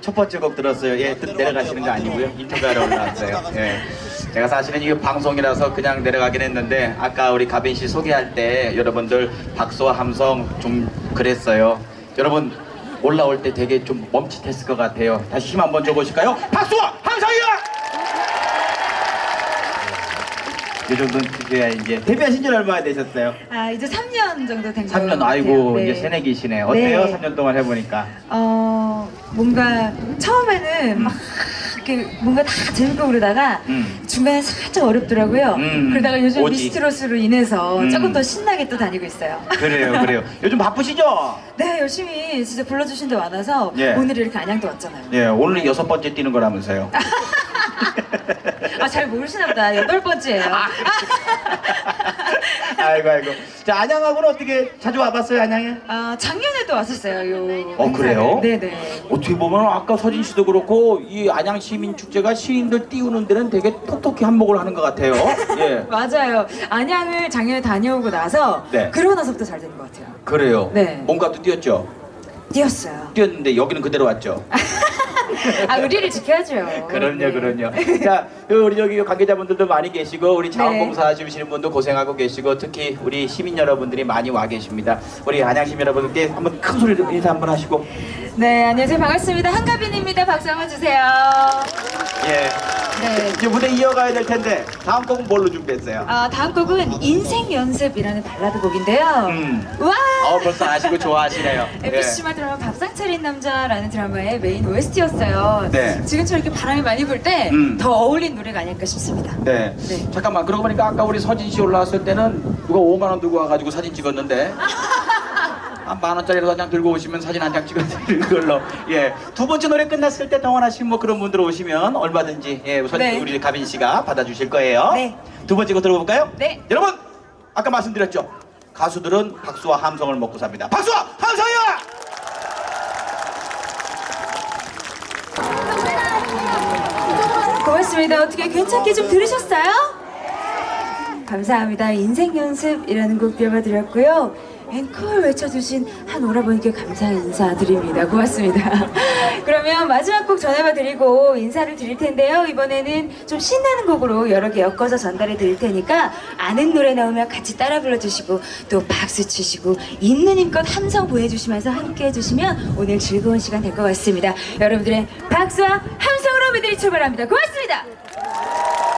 첫 번째 곡 들었어요. 예, 뜻 내려가시는 거 아니고요. 인터뷰하러 올라왔어요. 예. 제가 사실은 이게 방송이라서 그냥 내려가긴 했는데 아까 우리 가빈 씨 소개할 때 여러분들 박수와 함성 좀 그랬어요. 여러분 올라올 때 되게 좀 멈칫했을 것 같아요. 다시 힘 한번 줘보실까요? 박수와 함성이요! 이 정도는 드려야 이제 데뷔하신 지 얼마나 되셨어요? 아 이제 3년 정도 된것 3년 같아요. 아이고 네. 이제 새내기시네. 어때요? 네. 3년 동안 해보니까. 어 뭔가 처음에는 막 이렇게 뭔가 다 재밌고 그러다가 음. 중간에 살짝 어렵더라고요. 음. 그러다가 요즘 오지. 미스트롯으로 인해서 음. 조금 더 신나게 또 다니고 있어요. 그래요, 그래요. 요즘 바쁘시죠? 네 열심히 진짜 불러주신 데 많아서 예. 오늘 이렇게 안양도 왔잖아요. 예, 오늘 여섯 번째 뛰는 거라면서요. 아 잘 모르시나 보다 여덟 번째예요. 아이고, 아이고. 자, 안양하고는 어떻게 자주 와봤어요, 안양에? 아 작년에도 왔었어요. 요 어, 그래요? 네네. 어떻게 보면 아까 서진 씨도 그렇고 이 안양 시민 축제가 시인들 띄우는 데는 되게 톡톡히 한몫을 하는 것 같아요. 예. 맞아요. 안양을 작년에 다녀오고 나서 네. 그러고 나서부터 잘 되는 것 같아요. 그래요. 네. 뭔가 또 뛰었죠. 뛰었어요. 뛰었는데 여기는 그대로 왔죠. 아 의리를 지켜야죠. 그럼요, 네. 그럼요. 자, 그 우리 저기 관계자분들도 많이 계시고 우리 네. 자원봉사 하시는 분도 고생하고 계시고 특히 우리 시민 여러분들이 많이 와 계십니다. 우리 안양 시민 여러분들께 한번 큰 소리로 인사 한번 하시고. 네, 안녕하세요. 반갑습니다. 한가빈입니다. 박수 한번 주세요. 이제 무대 이어가야 될 텐데 다음 곡은 뭘로 준비했어요? 아, 다음 곡은 인생 연습이라는 발라드 곡인데요. 음. 와! 어 벌써 아시고 좋아하시네요. MBC만 드라마 밥상 차린 남자라는 드라마의 메인 OST였어요. 네. 지금처럼 이렇게 바람이 많이 불 때 더 음. 어울린 노래가 아닐까 싶습니다. 네. 네. 잠깐만 그러고 보니까 아까 우리 서진 씨 올라왔을 때는 누가 5만 원 들고 와가지고 사진 찍었는데 한 만 원짜리라도 그냥 들고 오시면 사진 한 장 찍어드리는 걸로 예 두 번째 노래 끝났을 때 동원하신 뭐 그런 분들 오시면 얼마든지 예 우선 네. 우리 가빈 씨가 받아주실 거예요 네. 두 번째 거 들어볼까요? 네. 여러분 아까 말씀드렸죠 가수들은 박수와 함성을 먹고 삽니다 박수와 함성이요 고맙습니다. 어떻게 괜찮게 좀 들으셨어요? 감사합니다. 인생 연습이라는 곡 들려드렸고요. 앵콜 외쳐주신 한 오라버니께 감사의 인사드립니다. 고맙습니다. 그러면 마지막 곡 전해봐 드리고 인사를 드릴 텐데요. 이번에는 좀 신나는 곡으로 여러 개 엮어서 전달해 드릴 테니까 아는 노래 나오면 같이 따라 불러주시고 또 박수 치시고 있는 힘껏 함성 보내주시면서 함께 해주시면 오늘 즐거운 시간 될 것 같습니다. 여러분들의 박수와 함성으로 무대를 출발합니다. 고맙습니다.